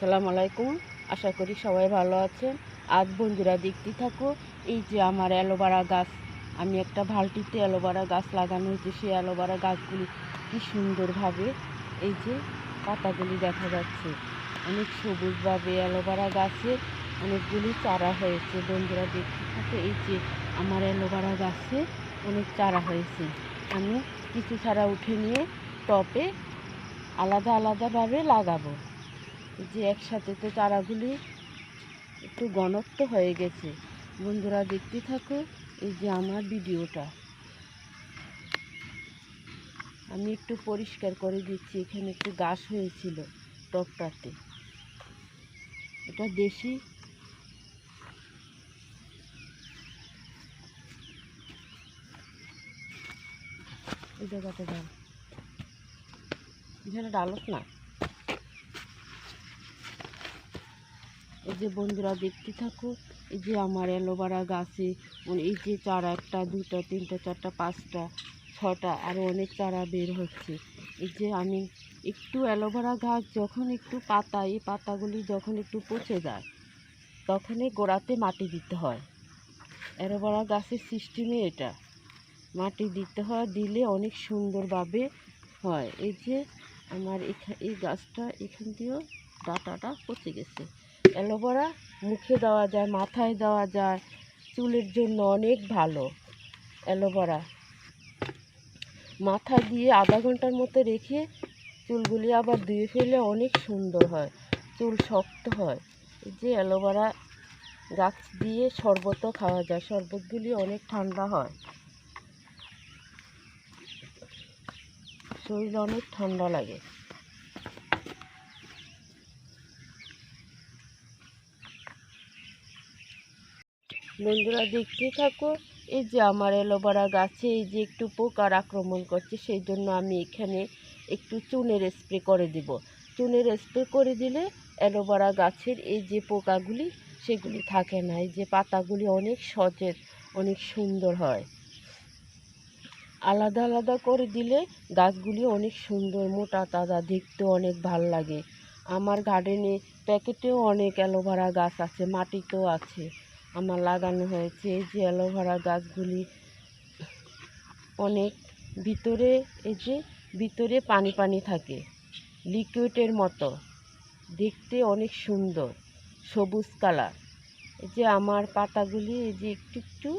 সালাম আলাইকুম। আশা করি সবাই ভালো আছেন। আজ বন্ধুরা দেখতে থাকো, এই যে আমার অ্যালোভেরা গাছ। আমি একটা বালতিতে অ্যালোভেরা গাছ লাগানো হয়েছে। সেই অ্যালোভেরা গাছগুলি কি সুন্দরভাবে এই যে পাতাগুলি দেখা যাচ্ছে। অনেক সবুজভাবে অ্যালোভেরা গাছে অনেকগুলি চারা হয়েছে। বন্ধুরা দেখতে থাকো, এই যে আমার অ্যালোভেরা গাছে অনেক চারা হয়েছে। আমি কিছু চারা উঠে নিয়ে টপে আলাদা আলাদাভাবে লাগাবো। যে একসাথে তো চারাগুলি একটু ঘনত্ব হয়ে গেছে। বন্ধুরা দেখতে থাকো, এই যে আমার ভিডিওটা। আমি একটু পরিষ্কার করে দিচ্ছি, এখানে একটু গাছ হয়েছিল টপটাতে। এটা দেশি। এই জায়গাটা ডাল এখানে ডালত না? যে বন্ধুরা দেখতে থাকো, এই যে আমার অ্যালোভেরা গাছে মানে এই যে চারা একটা দুটা তিনটা, চারটা, পাঁচটা, ছটা আরও অনেক চারা বের হচ্ছে। এই যে আমি একটু অ্যালোভেরা গাছ যখন একটু পাতা, এই পাতাগুলি যখন একটু পচে যায়, তখনই গোড়াতে মাটি দিতে হয়। অ্যালোভেরা গাছের সিস্টেমে এটা। মাটি দিতে হয়, দিলে অনেক সুন্দরভাবে হয়। এই যে আমার এই গাছটা এখান দিয়েও ডাটাটা পচে গেছে। অ্যালোভেরা মুখে দেওয়া যায়, মাথায় দেওয়া যায়, চুলের জন্য অনেক ভালো অ্যালোভেরা। মাথা দিয়ে আধা ঘণ্টার মতো রেখে চুলগুলি আবার ধুয়ে ফেলে অনেক সুন্দর হয়, চুল শক্ত হয়। এই যে অ্যালোভেরা গাছ দিয়ে শরবতও খাওয়া যায়, শরবতগুলি অনেক ঠান্ডা হয়। শরীর অনেক ঠান্ডা লাগে। বন্ধুরা দেখতে থাকো, এই যে আমার অ্যালোভেরা গাছে এই যে একটু পোকার আক্রমণ করছে, সেই জন্য আমি এখানে একটু চুনের স্প্রে করে দিব। চুনের স্প্রে করে দিলে অ্যালোভেরা গাছের এই যে পোকাগুলি, সেগুলি থাকে না। এই যে পাতাগুলি অনেক সতেজ, অনেক সুন্দর হয়। আলাদা আলাদা করে দিলে গাছগুলি অনেক সুন্দর, মোটা তাজা দেখতে অনেক ভালো লাগে। আমার গার্ডেনে প্যাকেটেও অনেক অ্যালোভেরা গাছ আছে, মাটিতেও আছে। আমার লাগানো হয়েছে এই যে অ্যালোভেরা গাছগুলি। অনেক ভিতরে এই যে ভিতরে পানি পানি থাকে লিকুইডের মতো। দেখতে অনেক সুন্দর, সবুজ কালার এই যে আমার পাতাগুলি এই যে একটু একটু,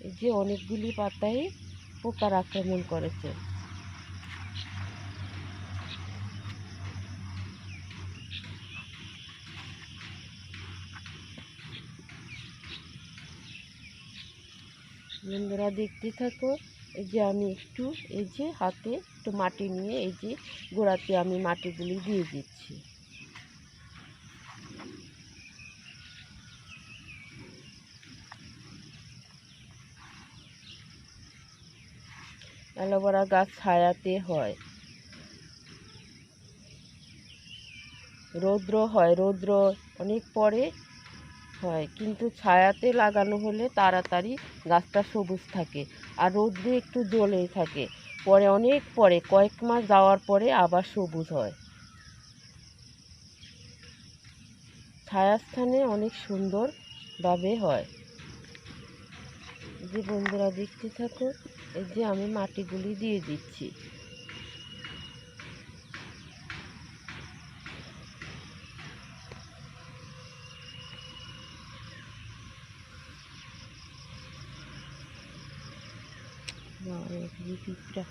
এই যে অনেকগুলি পাতায় পোকার আক্রমণ করেছে। বন্ধুরা দেখতে থাকো, এই যে আমি একটু, এই যে হাতে একটু মাটি নিয়ে এই যে গোড়াতে আমি মাটিগুলি দিয়ে দিচ্ছি। অ্যালোভেরা গাছ ছায়াতে হয়। রৌদ্র হয়, রৌদ্র অনেক পরে হয়। কিন্তু ছায়াতে লাগানো হলে তাড়াতাড়ি গাছটা সবুজ থাকে আর রৌদ্রে একটু জ্বলেই থাকে। পরে অনেক পরে, কয়েক মাস যাওয়ার পরে আবার সবুজ হয়। ছায়াস্থানে অনেক সুন্দরভাবে হয়। যে বন্ধুরা, দেখতে থাকো এই যে আমি মাটিগুলি দিয়ে দিচ্ছি। और एक ये पिपरा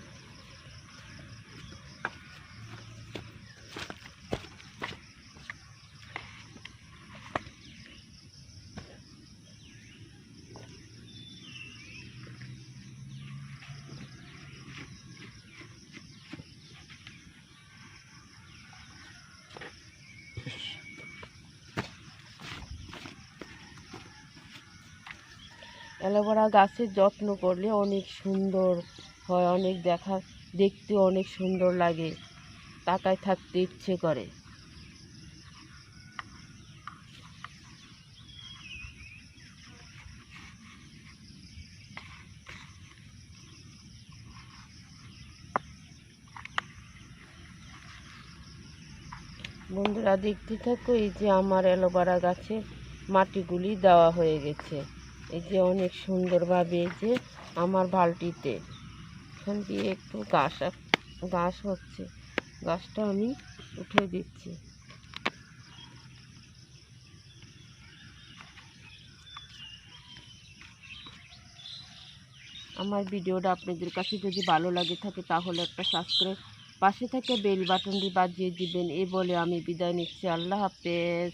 অ্যালোভেরা গাছের যত্ন করলে অনেক সুন্দর হয়, অনেক দেখা দেখতে অনেক সুন্দর লাগে। তাকায় থাকতে ইচ্ছে করে। বন্ধুরা, দেখতে থাকো এই যে আমার অ্যালোভেরা গাছে মাটিগুলি দেওয়া হয়ে গেছে। এই যে অনেক সুন্দরভাবে এই যে আমার বালতিতে। এখান দিয়ে একটু ঘাস ঘাস হচ্ছে। ঘাসটা আমি উঠে দিচ্ছি। আমার ভিডিওটা আপনাদের কাছে যদি ভালো লাগে থাকে, তাহলে একটা সাবস্ক্রাইব পাশে থেকে বেল বাটনটি বাজিয়ে দিবেন। এই বলে আমি বিদায় নিচ্ছি। আল্লাহ হাফেজ।